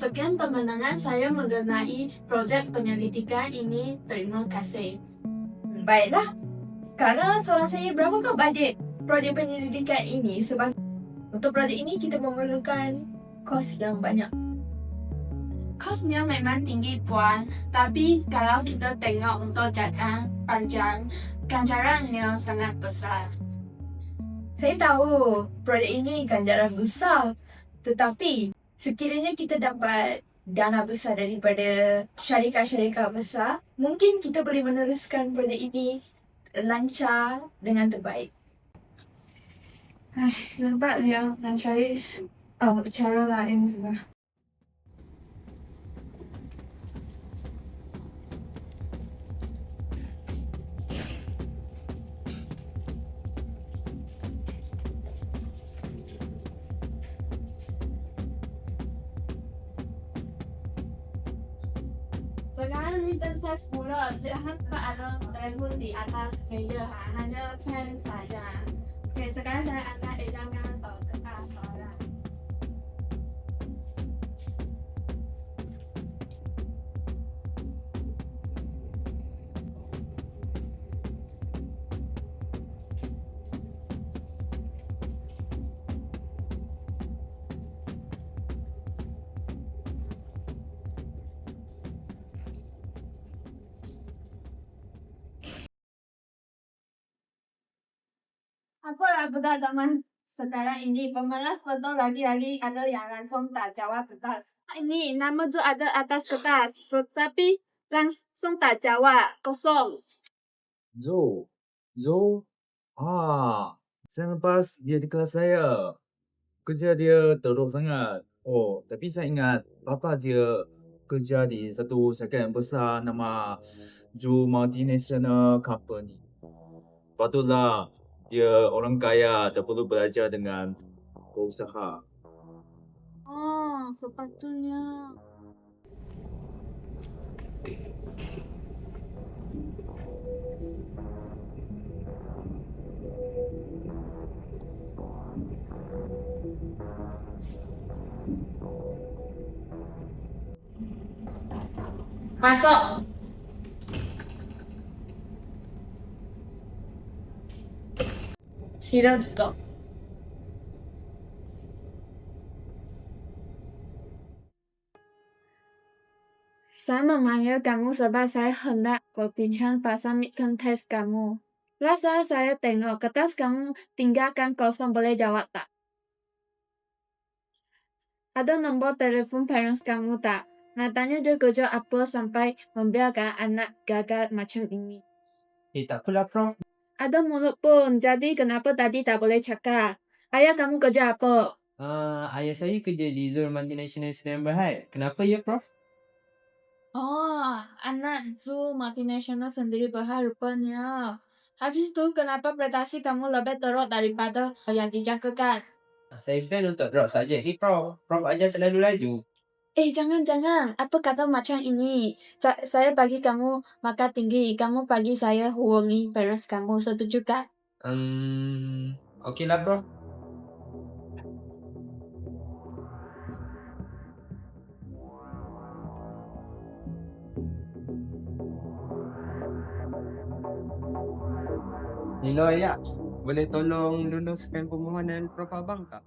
Sekian pemenangan saya mengenai projek penyelidikan ini. Terima kasih. Baiklah. Sekarang soalan saya berapakah bajet projek penyelidikan ini sebab untuk projek ini kita memerlukan kos yang banyak. Kosnya memang tinggi puan, tapi kalau kita tengok untuk jangka panjang, ganjarannya sangat besar. Saya tahu projek ini ganjaran besar tetapi sekiranya kita dapat dana besar daripada syarikat-syarikat besar, mungkin kita boleh meneruskan projek ini lancar dengan terbaik. Nampaknya nak cari uh, cara lain sudah. Sekarang kita tes mula, jangan tak ada telefon di atas meja, ha. hanya pen saja. Okey, sekarang saya akan edamkan Apalah budak zaman sekarang ini pemalas betul lagi-lagi ada yang langsung tak jawab kertas. Ini nama tu ada atas kertas, tetapi langsung tak jawab, kosong. Zo. Zo. Ah. Saya lepas dia di kelas saya. Kerja dia teruk sangat. Oh, tapi saya ingat bapa dia kerja di satu syarikat besar nama Zoo Multinational Company. Patutlah dia orang kaya tak perlu belajar dengan berusaha. Oh, sepatutnya. Masuk. Sila duduk. Saya memanggil kamu sebab saya hendak berbincang pasal midterm test kamu. Rasa saya tengok kertas kamu tinggalkan kosong boleh jawab tak? Ada nombor telefon parents kamu tak? Nak tanya dia kerja apa sampai membiarkan anak gagal macam ini. Eh tak apalah Prof. Ada mulut pun, jadi kenapa tadi tak boleh cakap? Ayah kamu kerja apa? Uh, ayah saya kerja di Zul Multinational Sedan Berhad. Kenapa ya Prof? Oh, anak Zoo multinasional sendiri berhal rupanya. Habis tu kenapa prestasi kamu lebih teruk daripada yang dijangkakan? Ah, Saya plan untuk drop saja. Eh Prof, Prof ajar terlalu laju. Eh, jangan-jangan. Apa kata macam ini? Sa- saya bagi kamu markah tinggi. Kamu bagi saya hubungi parents kamu. Setuju tak? Um, okeylah Prof. Hello Ayah, boleh tolong luluskan permohonan Prof Abang tak?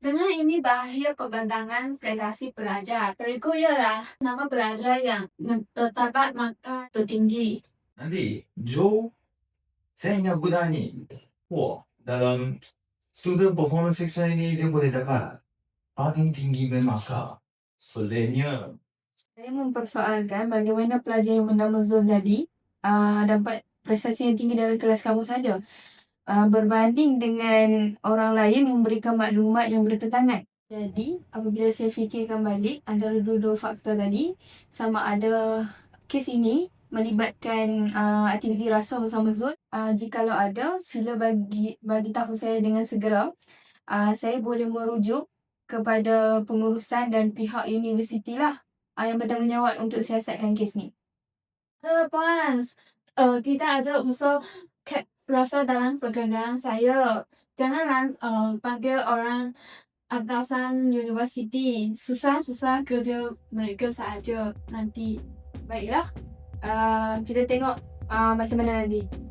Dengan ini bahaya pembentangan federasi pelajar. Berikut ialah nama pelajar yang terdapat markah tertinggi. Nanti, Joe, saya ingat budak ni. Wah, dalam student performance section ini dia boleh dapat paling tinggi markah. Sebenarnya, Saya mempersoalkan bagaimana pelajar yang bernama Zul tadi uh, dapat prestasi yang tinggi dalam kelas kamu saja. Uh, berbanding dengan orang lain memberikan maklumat yang bertentangan. Jadi, apabila saya fikirkan balik antara dua-dua faktor tadi, sama ada kes ini melibatkan uh, aktiviti rasa bersama Zul. Uh, jikalau ada, sila bagi bagi tahu saya dengan segera. Uh, saya boleh merujuk kepada pengurusan dan pihak universiti lah uh, yang bertanggungjawab untuk siasatkan kes ni. Puan, uh, tidak ada unsur ke- rasa dalam pekerjaan saya. Janganlah uh, panggil orang atasan universiti. Susah-susah kerja mereka sahaja nanti. Baiklah. Uh, kita tengok uh, macam mana nanti.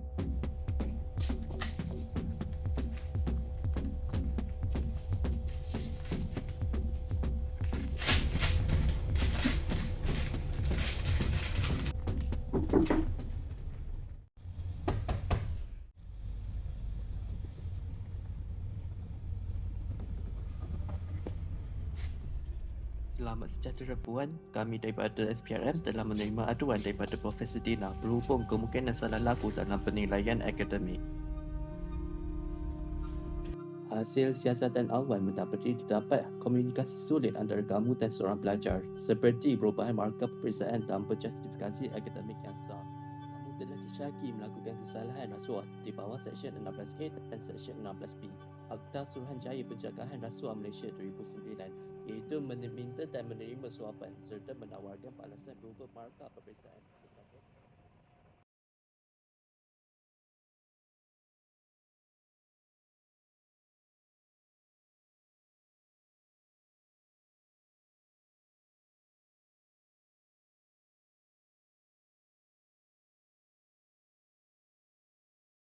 Selamat sejahtera Puan, kami daripada SPRM telah menerima aduan daripada Profesor Dina berhubung kemungkinan salah laku dalam penilaian akademik. Hasil siasatan awal mendapati terdapat komunikasi sulit antara kamu dan seorang pelajar seperti perubahan markah peperiksaan tanpa justifikasi akademik yang sah. Kamu telah disyaki melakukan kesalahan rasuah di bawah Seksyen 16A dan Seksyen 16B Akta Suruhanjaya Pencegahan Rasuah Malaysia 2009 iaitu meminta dan menerima suapan serta menawarkan balasan berupa markah peperiksaan.